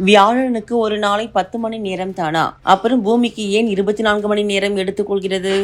வியாழனுக்கு ஒரு நாளை பத்து மணி நேரம் தானா அப்புறம் பூமிக்கு ஏன் இருபத்தி நான்கு மணி நேரம் எடுத்துக்கொள்கிறது?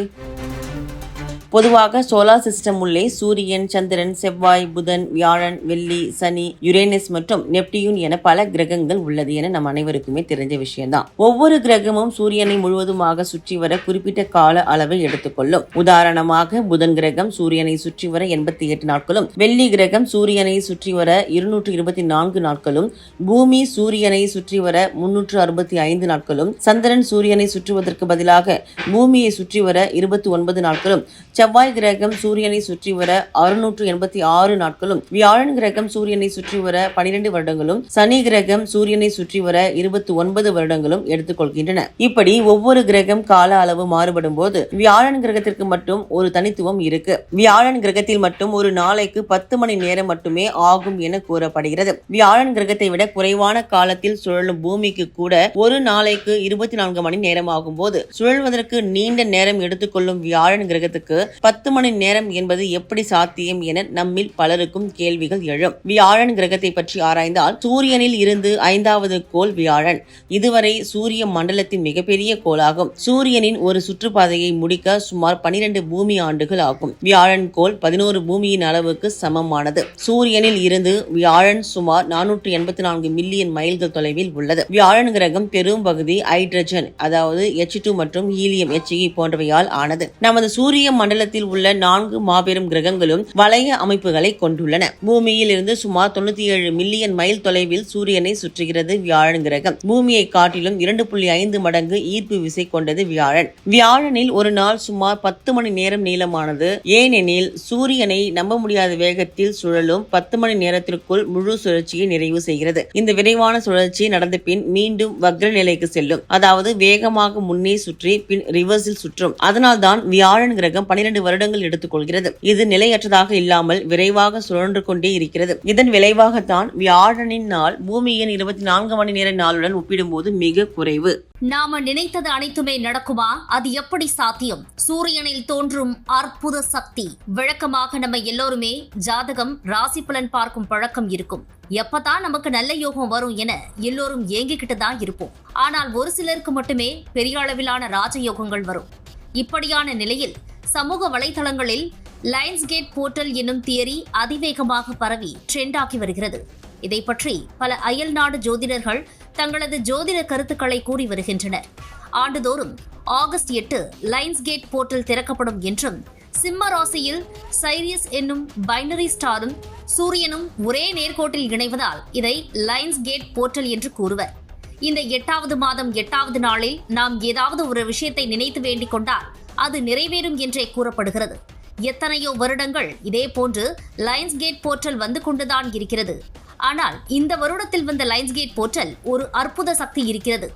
பொதுவாக சோலார் சிஸ்டம் உள்ளே சூரியன் சந்திரன் செவ்வாய் புதன் வியாழன் வெள்ளி சனி யுரேனஸ் மற்றும் நெப்டியூன் என பல கிரகங்கள் உள்ளது என நம் அனைவருக்குமே தெரிஞ்ச விஷயம்தான். ஒவ்வொரு கிரகமும் சூரியனை முழுவதுமாக சுற்றி வர குறிப்பிட்ட கால அளவை எடுத்துக்கொள்ளும். உதாரணமாக புதன் கிரகம் சூரியனை சுற்றி வர எண்பத்தி எட்டு நாட்களும் வெள்ளி கிரகம் சூரியனை சுற்றி வர இருநூற்று இருபத்தி நான்கு நாட்களும் பூமி சூரியனை சுற்றி வர முன்னூற்று அறுபத்தி ஐந்து நாட்களும் சந்திரன் சூரியனை சுற்றுவதற்கு பதிலாக பூமியை சுற்றி வர இருபத்தி ஒன்பது நாட்களும் செவ்வாய் கிரகம் சூரியனை சுற்றி வர அறுநூற்று எண்பத்தி ஆறு நாட்களும் வியாழன் கிரகம் சூரியனை சுற்றி வர பனிரெண்டு வருடங்களும் சனி கிரகம் சூரியனை சுற்றி வர இருபத்தி ஒன்பது வருடங்களும் எடுத்துக்கொள்கின்றன. இப்படி ஒவ்வொரு கிரகம் கால அளவு மாறுபடும் போது வியாழன் கிரகத்திற்கு மட்டும் ஒரு தனித்துவம் இருக்கு. வியாழன் கிரகத்தில் மட்டும் ஒரு நாளைக்கு பத்து மணி நேரம் மட்டுமே ஆகும் என கூறப்படுகிறது. வியாழன் கிரகத்தை விட குறைவான காலத்தில் சுழலும் பூமிக்கு கூட ஒரு நாளைக்கு இருபத்தி நான்கு மணி நேரம் ஆகும் போது சுழல்வதற்கு நீண்ட நேரம் எடுத்துக்கொள்ளும் வியாழன் கிரகத்துக்கு பத்து மணி நேரம் என்பது எப்படி சாத்தியம் என நம்மில் பலருக்கும் கேள்விகள் எழும். வியாழன் கிரகத்தை பற்றி ஆராய்ந்தால் சூரியனில் இருந்து ஐந்தாவது கோள் வியாழன். இதுவரை சூரிய மண்டலத்தின் மிகப்பெரிய கோளாகும். சூரியனின் ஒரு சுற்றுப்பாதையை முடிக்க சுமார் பனிரெண்டு பூமி ஆண்டுகள் ஆகும். வியாழன் கோள் பதினோரு பூமியின் அளவுக்கு சமமானது. சூரியனில் இருந்து வியாழன் சுமார் நானூற்று எண்பத்தி நான்கு மில்லியன் மைல்கள் தொலைவில் உள்ளது. வியாழன் கிரகம் பெரும் பகுதி ஹைட்ரஜன் அதாவது எச் டூ மற்றும் ஹீலியம் எச்இ போன்றவையால் ஆனது. நமது சூரிய மண்டலத்தில் உள்ள நான்கு மாபெரும் கிரகங்களும் வளைய அமைப்புகளை கொண்டுள்ளன. பூமியில் இருந்து சுமார் தொண்ணூத்தி ஏழு மில்லியன் மைல் தொலைவில் சூரியனை சுற்றுகிறது வியாழன் கிரகம். பூமியை காட்டிலும் இரண்டு புள்ளி ஐந்து மடங்கு ஈர்ப்பு விசை கொண்டது வியாழன். வியாழனில் ஒரு நாள் சுமார் பத்து மணி நேரம் நீளமானது. ஏனெனில் சூரியனை நம்ப முடியாத வேகத்தில் சுழலும் பத்து மணி நேரத்திற்குள் முழு சுழற்சியை நிறைவு செய்கிறது. இந்த விரைவான சுழற்சி நடந்த பின் மீண்டும் வக்ர நிலைக்கு செல்லும். அதாவது வேகமாக முன்னே சுற்றி பின் ரிவர்ஸில் சுற்றும். அதனால்தான் வியாழன் கிரகம் பனிரெண்டு பனிரெண்டு வருடங்கள் எடுத்துக்கொள்கிறது. இது நிலையற்றதாக இல்லாமல் விரைவாக சுழன்று கொண்டே இருக்கிறது. இதன் விளைவாகத்தான் வியாழனின் நாள் பூமியின் இருபத்தி நான்கு மணி நேர நாளுடன் ஒப்பிடும்போது மிக குறைவு. நாம நினைத்தது அனைத்துமே நடக்குமா? அது எப்படி சாத்தியம்? சூரியனில் தோன்றும் அற்புத சக்தி. வழக்கமாக நம்ம எல்லோருமே ஜாதகம் ராசி பலன் பார்க்கும் பழக்கம் இருக்கும். எப்பதான் நமக்கு நல்ல யோகம் வரும் என எல்லோரும் ஏங்கிக்கிட்டு தான் இருப்போம். ஆனால் ஒரு சிலருக்கு மட்டுமே பெரிய அளவிலான ராஜயோகங்கள் வரும். இப்படியான நிலையில் சமூக வலைதளங்களில் லைன்ஸ் கேட் போர்ட்டல் என்னும் தியரி அதிவேகமாக பரவி ட்ரெண்டாகி வருகிறது. இதை பற்றி பல அயல் நாடு ஜோதிடர்கள் தங்களது ஜோதிட கருத்துக்களை கூறி வருகின்றனர். ஆண்டுதோறும் ஆகஸ்ட் எட்டு லைன்ஸ் கேட் போர்ட்டல் திறக்கப்படும் என்றும் சிம்ம ராசியில் சைரியஸ் என்னும் பைனரி ஸ்டாரும் சூரியனும் ஒரே நேர்கோட்டில் இணைவதால் இதை லைன்ஸ் கேட் போர்ட்டல் என்று கூறுவர். இந்த எட்டாவது மாதம் எட்டாவது நாளில் நாம் ஏதாவது ஒரு விஷயத்தை நினைத்து வேண்டிக் கொண்டால் அது நிறைவேறும் என்றே கூறப்படுகிறது. எத்தனையோ வருடங்கள் இதே போன்று லைன்ஸ் கேட் போர்ட்டல் வந்து கொண்டுதான் இருக்கிறது. ஆனால் இந்த வருடத்தில் வந்த லைன்ஸ் கேட் போர்ட்டல் ஒரு அற்புத சக்தி இருக்கிறது.